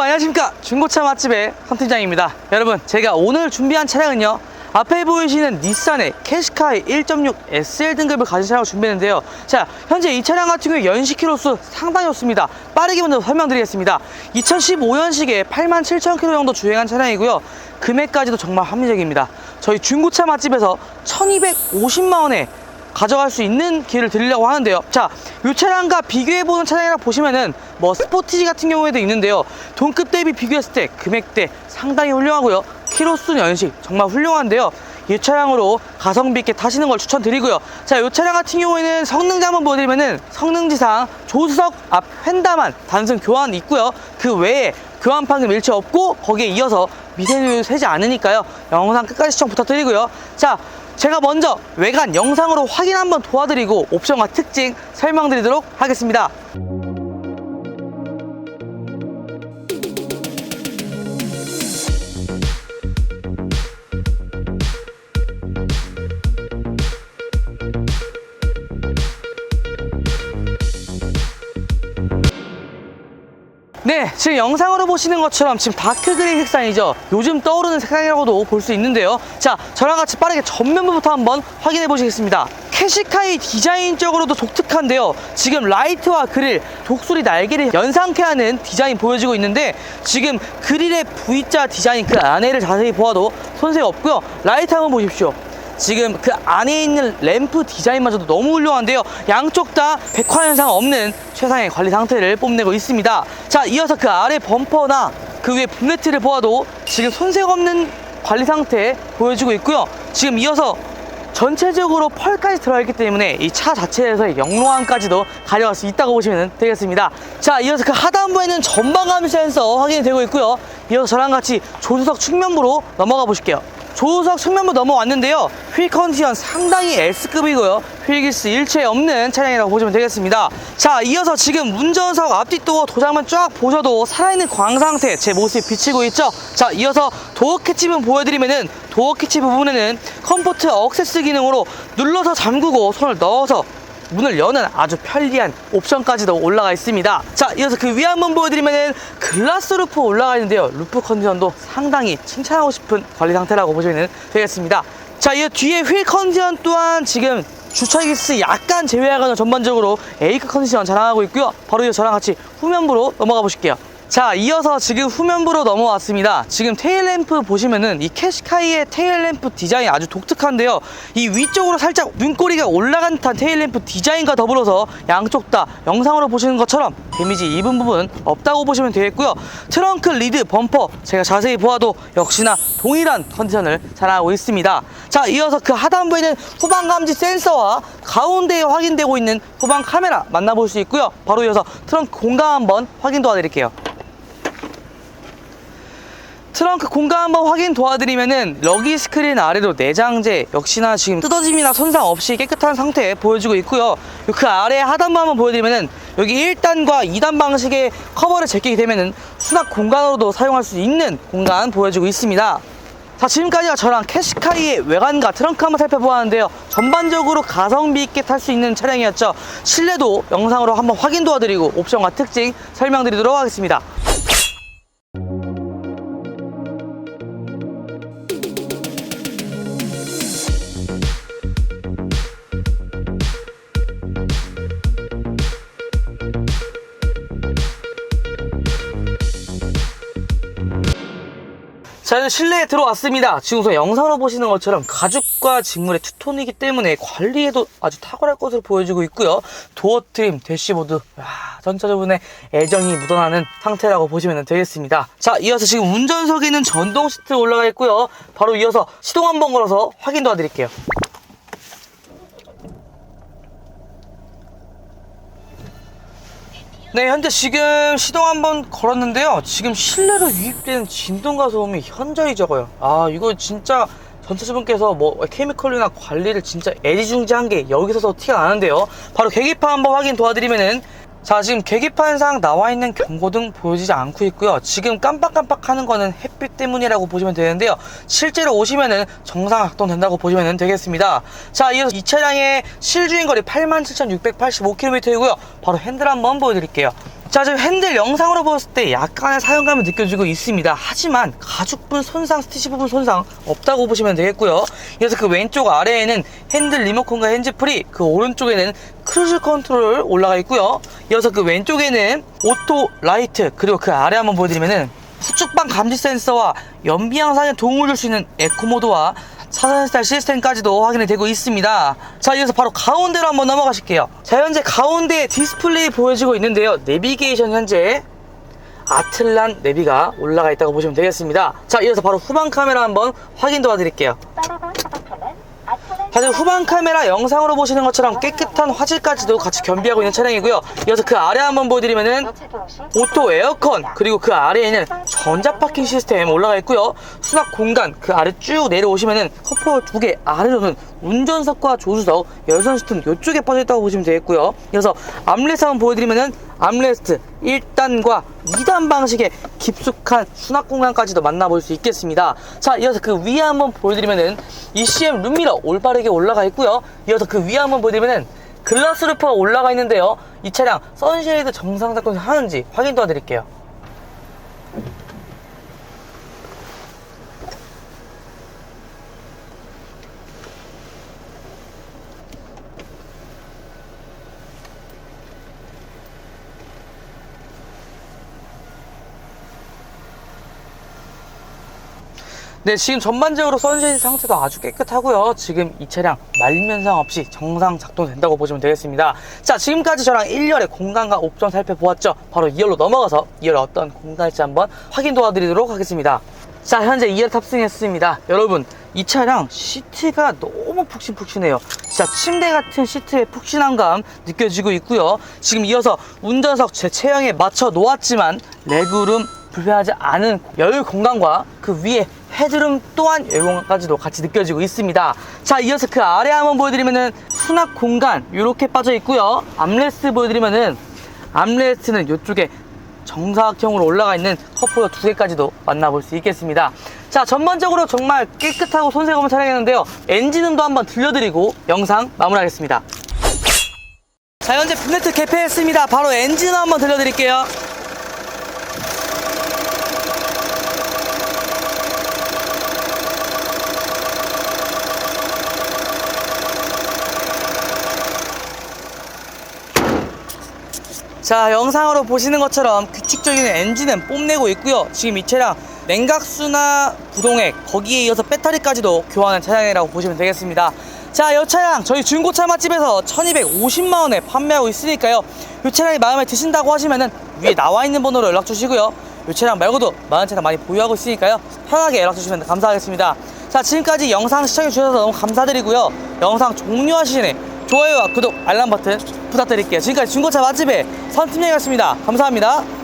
여러분 안녕하십니까. 중고차 맛집의 헌팀장입니다. 여러분 제가 오늘 준비한 차량은요 앞에 보이시는 닛산의 캐시카이 1.6 SL 등급을 가진 차량을 준비했는데요. 자 현재 이 차량 같은 경우 연식 키로수 상당히 좋습니다. 빠르게 먼저 설명드리겠습니다. 2015년식에 8만 7천 킬로 정도 주행한 차량이고요. 금액까지도 정말 합리적입니다. 저희 중고차 맛집에서 1250만 원에 가져갈 수 있는 기회를 드리려고 하는데요. 자, 이 차량과 비교해보는 차량이라 보시면은 뭐 스포티지 같은 경우에도 있는데요. 동급 대비 비교했을 때 금액대 상당히 훌륭하고요. 키로수 연식 정말 훌륭한데요. 이 차량으로 가성비 있게 타시는 걸 추천드리고요. 자, 이 차량 같은 경우에는 성능자 한번 보여드리면은 성능지상 조수석 앞 휀다만 단순 교환 있고요. 그 외에 교환판금 일체 없고 거기에 이어서 미세누유 새지 않으니까요. 영상 끝까지 시청 부탁드리고요. 자, 제가 먼저 외관 영상으로 확인 한번 도와드리고 옵션과 특징 설명드리도록 하겠습니다. 네, 지금 영상으로 보시는 것처럼 지금 다크 그레이 색상이죠. 요즘 떠오르는 색상이라고도 볼 수 있는데요. 자, 저랑 같이 빠르게 전면부부터 한번 확인해 보시겠습니다. 캐시카이 디자인적으로도 독특한데요. 지금 라이트와 그릴, 독수리 날개를 연상케 하는 디자인 보여지고 있는데 지금 그릴의 V자 디자인 그 안에를 자세히 보아도 손색 없고요. 라이트 한번 보십시오. 지금 그 안에 있는 램프 디자인마저도 너무 훌륭한데요. 양쪽 다 백화 현상 없는 최상의 관리 상태를 뽐내고 있습니다. 자, 이어서 그 아래 범퍼나 그 위에 본네트를 보아도 지금 손색 없는 관리 상태 보여지고 있고요. 지금 이어서 전체적으로 펄까지 들어있기 때문에 이 차 자체에서의 영롱함까지도 가져갈 수 있다고 보시면 되겠습니다. 자, 이어서 그 하단부에는 전방감 센서 확인이 되고 있고요. 이어서 저랑 같이 조수석 측면부로 넘어가 보실게요. 조수석 측면부 넘어왔는데요. 휠 컨디션 상당히 S급이고요. 휠기스 일체 없는 차량이라고 보시면 되겠습니다. 자, 이어서 지금 운전석 앞뒤도어 도장만 쫙 보셔도 살아있는 광 상태 제 모습이 비치고 있죠. 자, 이어서 도어 캐치 부분 보여드리면은 도어 캐치 부분에는 컴포트 억세스 기능으로 눌러서 잠그고 손을 넣어서 문을 여는 아주 편리한 옵션까지도 올라가 있습니다. 자, 이어서 그 위에 한번 보여드리면은 글라스 루프 올라가 있는데요. 루프 컨디션도 상당히 칭찬하고 싶은 관리 상태라고 보시면 되겠습니다. 자, 이 뒤에 휠 컨디션 또한 지금 주차 기스 약간 제외하고는 전반적으로 A급 컨디션 자랑하고 있고요. 바로 이어 저랑 같이 후면부로 넘어가 보실게요. 자, 이어서 지금 후면부로 넘어왔습니다. 지금 테일램프 보시면은 이 캐시카이의 테일램프 디자인이 아주 독특한데요. 이 위쪽으로 살짝 눈꼬리가 올라간 듯한 테일램프 디자인과 더불어서 양쪽 다 영상으로 보시는 것처럼 데미지 입은 부분 없다고 보시면 되겠고요. 트렁크 리드 범퍼 제가 자세히 보아도 역시나 동일한 컨디션을 자랑하고 있습니다. 자, 이어서 그 하단부에는 후방 감지 센서와 가운데에 확인되고 있는 후방 카메라 만나볼 수 있고요. 바로 이어서 트렁크 공간 한번 확인 도와드릴게요. 트렁크 공간 한번 확인 도와드리면은 러기 스크린 아래로 내장재 역시나 지금 뜯어짐이나 손상 없이 깨끗한 상태 보여주고 있고요. 그 아래 하단부 한번 보여드리면은 여기 1단과 2단 방식의 커버를 제끼게 되면은 수납 공간으로도 사용할 수 있는 공간 보여주고 있습니다. 자 지금까지가 저랑 캐시카이의 외관과 트렁크 한번 살펴보았는데요 전반적으로 가성비 있게 탈 수 있는 차량이었죠 실내도 영상으로 한번 확인 도와드리고 옵션과 특징 설명드리도록 하겠습니다 실내에 들어왔습니다. 지금 우선 영상으로 보시는 것처럼 가죽과 직물의 투톤이기 때문에 관리에도 아주 탁월할 것으로 보여지고 있고요. 도어 트림, 대시보드, 와, 전체적으로 애정이 묻어나는 상태라고 보시면 되겠습니다. 자, 이어서 지금 운전석에는 전동 시트 올라가 있고요. 바로 이어서 시동 한번 걸어서 확인 도와드릴게요. 네, 현재 지금 시동 한번 걸었는데요. 지금 실내로 유입되는 진동과 소음이 현저히 적어요. 아, 이거 진짜 전체주분께서 뭐 케미컬이나 관리를 진짜 애지중지한 게 여기서도 티가 나는데요. 바로 계기판 한번 확인 도와드리면은 자 지금 계기판상 나와 있는 경고등 보여지지 않고 있고요. 지금 깜빡깜빡 하는 거는 햇빛 때문이라고 보시면 되는데요. 실제로 오시면은 정상 작동된다고 보시면 되겠습니다. 자 이어서 이 차량의 실주행거리 87,685km이고요. 바로 핸들 한번 보여드릴게요 자, 지금 핸들 영상으로 봤을 때 약간의 사용감이 느껴지고 있습니다. 하지만 가죽분 손상, 스티치 부분 손상 없다고 보시면 되겠고요. 그래서 그 왼쪽 아래에는 핸들 리모컨과 핸즈프리, 그 오른쪽에는 크루즈 컨트롤 올라가 있고요. 이어서 그 왼쪽에는 오토 라이트, 그리고 그 아래 한번 보여드리면은 후측방 감지 센서와 연비 향상에 도움을 줄 수 있는 에코 모드와 차선 스타일 시스템까지도 확인이 되고 있습니다. 자, 이어서 바로 가운데로 한번 넘어가실게요. 자, 현재 가운데에 디스플레이 보여지고 있는데요. 내비게이션 현재 아틀란 내비가 올라가 있다고 보시면 되겠습니다. 자, 이어서 바로 후방 카메라 한번 확인 도와드릴게요. 사실 후방 카메라 영상으로 보시는 것처럼 깨끗한 화질까지도 같이 겸비하고 있는 차량이고요. 이어서 그 아래 한번 보여드리면은 오토 에어컨 그리고 그 아래에는 전자 파킹 시스템 올라가 있고요. 수납 공간 그 아래 쭉 내려오시면은 컵홀 두 개 아래로는 운전석과 조수석 열선 시트는 이쪽에 빠져 있다고 보시면 되겠고요. 이어서 암레스트 한번 보여드리면은 암레스트 1단과 2단 방식의 깊숙한 수납 공간까지도 만나볼 수 있겠습니다. 자, 이어서 그 위에 한번 보여드리면은 ECM 룸미러 올바르게 올라가 있고요. 이어서 그 위에 한번 보여드리면은 글라스 루프가 올라가 있는데요. 이 차량 선쉐이드 정상 작동 하는지 확인 도와드릴게요. 네, 지금 전반적으로 선쉐이드 상태도 아주 깨끗하고요. 지금 이 차량 말림 현상 없이 정상 작동된다고 보시면 되겠습니다. 자, 지금까지 저랑 1열의 공간과 옵션 살펴보았죠. 바로 2열로 넘어가서 2열 어떤 공간일지 한번 확인 도와드리도록 하겠습니다. 자, 현재 2열 탑승했습니다. 여러분, 이 차량 시트가 너무 푹신푹신해요. 진짜 침대 같은 시트의 푹신함감 느껴지고 있고요. 지금 이어서 운전석 제 체형에 맞춰 놓았지만 레그룸 불편하지 않은 여유 공간과 그 위에 헤드룸 또한 여유 공간까지도 같이 느껴지고 있습니다. 자, 이어서 그 아래 한번 보여드리면은 수납 공간 이렇게 빠져 있고요. 암레스트 보여드리면은 암레스트는 이쪽에 정사각형으로 올라가 있는 컵홀더 두 개까지도 만나볼 수 있겠습니다. 자, 전반적으로 정말 깨끗하고 손색 없는 차량이었는데요. 엔진음도 한번 들려드리고 영상 마무리하겠습니다. 자, 현재 뷰네트 개폐했습니다. 바로 엔진음 한번 들려드릴게요. 자 영상으로 보시는 것처럼 규칙적인 엔진은 뽐내고 있고요. 지금 이 차량 냉각수나 부동액 거기에 이어서 배터리까지도 교환한 차량이라고 보시면 되겠습니다. 자 이 차량 저희 중고차 맛집에서 1250만 원에 판매하고 있으니까요. 이 차량이 마음에 드신다고 하시면은 위에 나와 있는 번호로 연락 주시고요. 이 차량 말고도 많은 차량 많이 보유하고 있으니까요. 편하게 연락 주시면 감사하겠습니다. 자 지금까지 영상 시청해 주셔서 너무 감사드리고요. 영상 종료하시기 전에 좋아요와 구독, 알람 버튼 부탁드릴게요. 지금까지 중고차 맛집의 선팀장이었습니다. 감사합니다.